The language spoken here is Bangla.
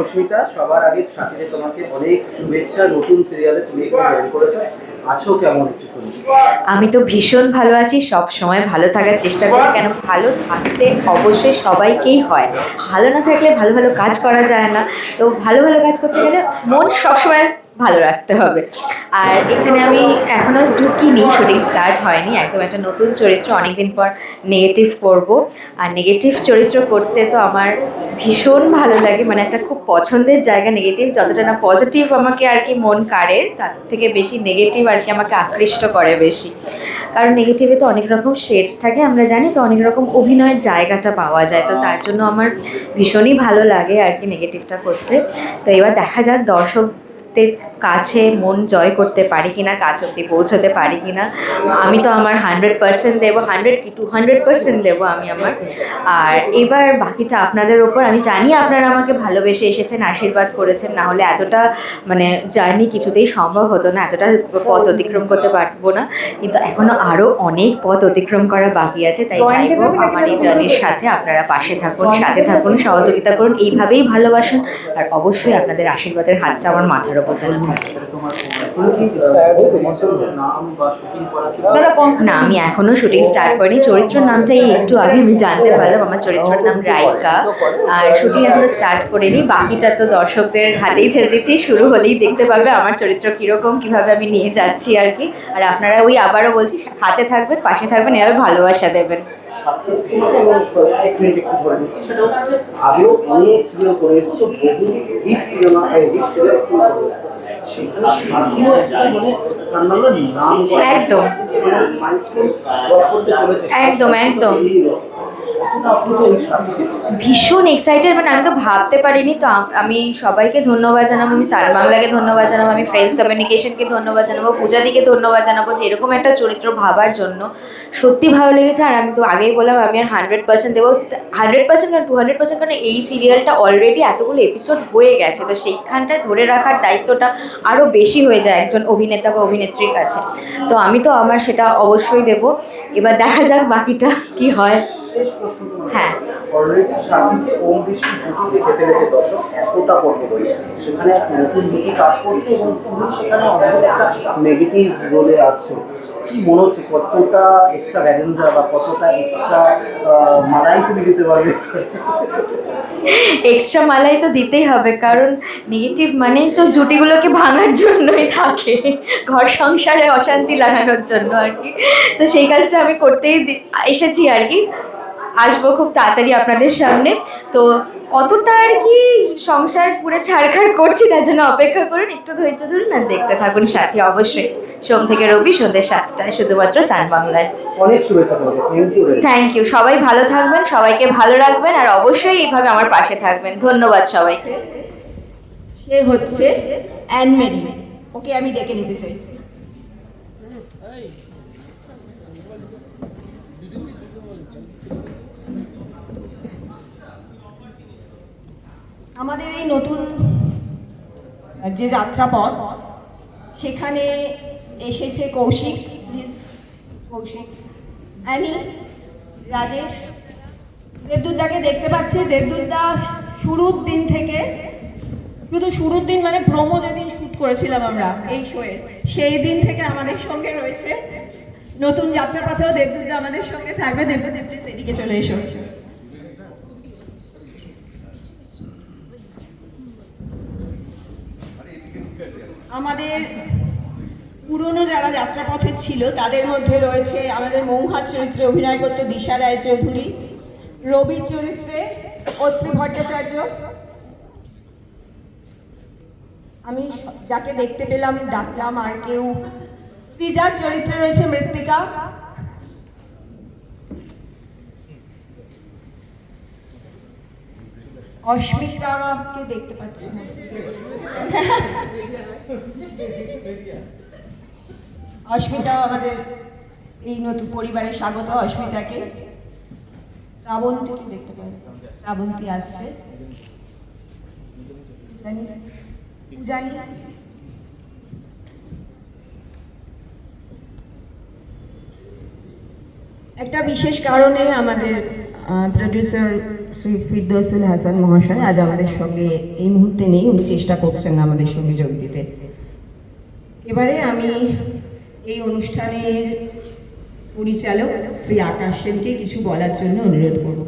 অস্মিতা সবার আগে সাথে তোমাকে অনেক শুভেচ্ছা। নতুন সিরিয়ালে তুমি এখানে করেছ। আছো কেমন একটু আমি তো ভীষণ ভালো আছি। সব সময় ভালো থাকার চেষ্টা করি। কেন ভালো থাকতে অবশ্যই সবাইকেই হয়। ভালো না থাকলে ভালো ভালো কাজ করা যায় না। তো ভালো ভালো কাজ করতে গেলে মন সবসময় ভালো রাখতে হবে। আর এখানে আমি এখনও ঢুকিনি, শুটিং স্টার্ট হয়নি। একদম একটা নতুন চরিত্র, অনেকদিন পর নেগেটিভ করব। আর নেগেটিভ চরিত্র করতে তো আমার ভীষণ ভালো লাগে মানে একটা খুব পছন্দের জায়গা নেগেটিভ যতটা না পজিটিভ আমাকে আর কি মন কাড়ে, তার থেকে বেশি নেগেটিভ আর কি আমাকে আকৃষ্ট করে বেশি। কারণ নেগেটিভে তো অনেক রকম শেডস থাকে, আমরা জানি তো অনেক রকম অভিনয়ের জায়গাটা পাওয়া যায়, তো তার জন্য আমার ভীষণই ভালো লাগে আর কি নেগেটিভটা করতে। তো এবার দেখা যাক দর্শকদের কাছে মন জয় করতে পারি কিনা কাজ অব্দি পৌঁছতে পারি কিনা আমি তো আমার হান্ড্রেড পার্সেন্ট দেবো হান্ড্রেড কি টু হান্ড্রেড পার্সেন্ট দেবো আমি আমার। আর এবার বাকিটা আপনাদের ওপর আমি জানি আপনারা আমাকে ভালোবেসে এসেছেন আশীর্বাদ করেছেন না হলে এতটা মানে জার্নি কিছুতেই সম্ভব হতো না এতটা পথ অতিক্রম করতে পারব না। কিন্তু এখনও আরও অনেক পথ অতিক্রম করা বাকি আছে তাই চাইব আমার এই জার্নির সাথে আপনারা পাশে থাকুন সাথে থাকুন সহযোগিতা করুন এইভাবেই ভালোবাসুন। আর অবশ্যই আপনাদের আশীর্বাদের হাতটা আমার মাথার না, আমি এখনও শুটিং স্টার্ট করিনি। চরিত্রের নামটাই একটু আগে আমি জানতে পারলাম। আমার চরিত্রের নাম রাইকা। আর শুটিং এখনও স্টার্ট করিনি। বাকিটা তো দর্শকদের হাতেই ছেড়ে দিচ্ছি। শুরু হলেই দেখতে পাবে আমার চরিত্র কীরকম, কীভাবে আমি নিয়ে যাচ্ছি আর কি। আর আপনারা ওই আবারও বলছি, হাতে থাকবেন, পাশে থাকবেন, এভাবে ভালোবাসা দেবেন। আগেও অনেক সিরিয়াল করে বহু হিট সিনেমা হিট সিরিয়াল একদম। একদম, একদম। ভীষণ এক্সাইটেড মানে আমি তো ভাবতে পারিনি, তো আমি সবাইকে ধন্যবাদ জানাব, আমি সার বাংলাকে ধন্যবাদ জানাব, আমি ফ্রেন্ডস কমিউনিকেশনকে ধন্যবাদ জানাব, পূজাদিকে ধন্যবাদ জানাব যে এরকম একটা চরিত্র ভাবার জন্য। সত্যি ভালো লেগেছে, আর আমি তো আগেই বললাম, আমি আর হান্ড্রেড পার্সেন্ট দেবো। হান্ড্রেড পার্সেন্ট আর টু হান্ড্রেড পার্সেন্ট কারণ এই সিরিয়ালটা অলরেডি এতগুলো এপিসোড হয়ে গেছে, তো সেইখানটায় ধরে রাখার দায়িত্বটা আরও বেশি হয়ে যায় একজন অভিনেতা বা অভিনেত্রীর কাছে। তো আমি তো আমার সেটা অবশ্যই দেবো। এবার দেখা যাক বাকিটা কি হয়। শেষ প্রশ্ন হ্যাঁ। অলরেডি সাথীতে ওম বৃষ্টি জুটি দেখে ফেলেছে দর্শক এতটা পর্ব রয়েছে সেখানে এক নতুন জুটি কাজ করছে এবং তুমি সেখানে অনেক একটা নেগেটিভ রোলে আসছো কি মনে হচ্ছে কতটা এক্সট্রা ভ্যালেন্সা বা কতটা এক্সট্রা মালাই তুমি দিতে পারবে? এক্সট্রা মালাই তো দিতেই হবে কারণ নেগেটিভ মানেই তো জুটিগুলোকে ভাঙার জন্যই থাকে। ঘর সংসারে অশান্তি লাগানোর জন্য আর কি। তো সেই কাজটা আমি করতেই এসেছি আর কি। আসব খুব তাড়াতাড়ি আপনাদের সামনে। তো কতটা আর কি সংসার পুরো ছাড়খাড় করছি তার জন্য অপেক্ষা করুন একটু ধৈর্য ধরুন আর দেখতে থাকুন সাথী অবশ্যই। সোম থেকে রবি সন্ধ্যে সাতটায় শুধুমাত্র সান বাংলায়। অনেক শুভেচ্ছা থ্যাংক ইউ সবাই ভালো থাকবেন সবাইকে ভালো রাখবেন আর অবশ্যই এইভাবে আমার পাশে থাকবেন। ধন্যবাদ সবাইকে। সে হচ্ছে অ্যান মেরি ওকে আমি ডেকে নিতে চাই। আমাদের এই নতুন যে যাত্রাপথ, সেখানে এসেছে কৌশিক কৌশিক। অ্যানি, রাজেশ, দেবদুতদাকে দেখতে পাচ্ছি। দেবদুতদা শুরুর দিন থেকে, শুধু শুরুর দিন মানে প্রোমো যেদিন শ্যুট করেছিলাম আমরা এই শোয়ের সেই দিন থেকে আমাদের সঙ্গে রয়েছে। নতুন যাত্রাপথেও দেবদুতদা আমাদের সঙ্গে থাকবে। দেবদুত প্লিজ এদিকে চলে এসো। আমাদের পুরনো যারা যাত্রাপথে ছিল, তাদের মধ্যে রয়েছে আমাদের মৌহাত চরিত্রে অভিনয় করতে দিশা রায় চৌধুরী রবি চরিত্রে অত্রি ভট্টাচার্য। আমি যাকে দেখতে পেলাম, ডাকলাম আর কেউ শ্রীজার চরিত্রে রয়েছে মৃত্তিকা। অস্মিতাকে দেখতে পাচ্ছি না। অস্মিতা আমাদের এই নতুন পরিবারে স্বাগত অস্মিতাকে। শ্রাবন্তীকে দেখতে পাই। শ্রাবন্তী আসছে। জানি জানি। একটা বিশেষ কারণে আমাদের প্রডিউসার শ্রী ফিরদৌসুল হাসান মহাশয় আজ আমাদের সঙ্গে এই মুহূর্তে নেই। উনি চেষ্টা করছেন আমাদের সঙ্গে যোগ দিতে। এবারে আমি এই অনুষ্ঠানের পরিচালক শ্রী আকাশ সেনকে কিছু বলার জন্য অনুরোধ করব।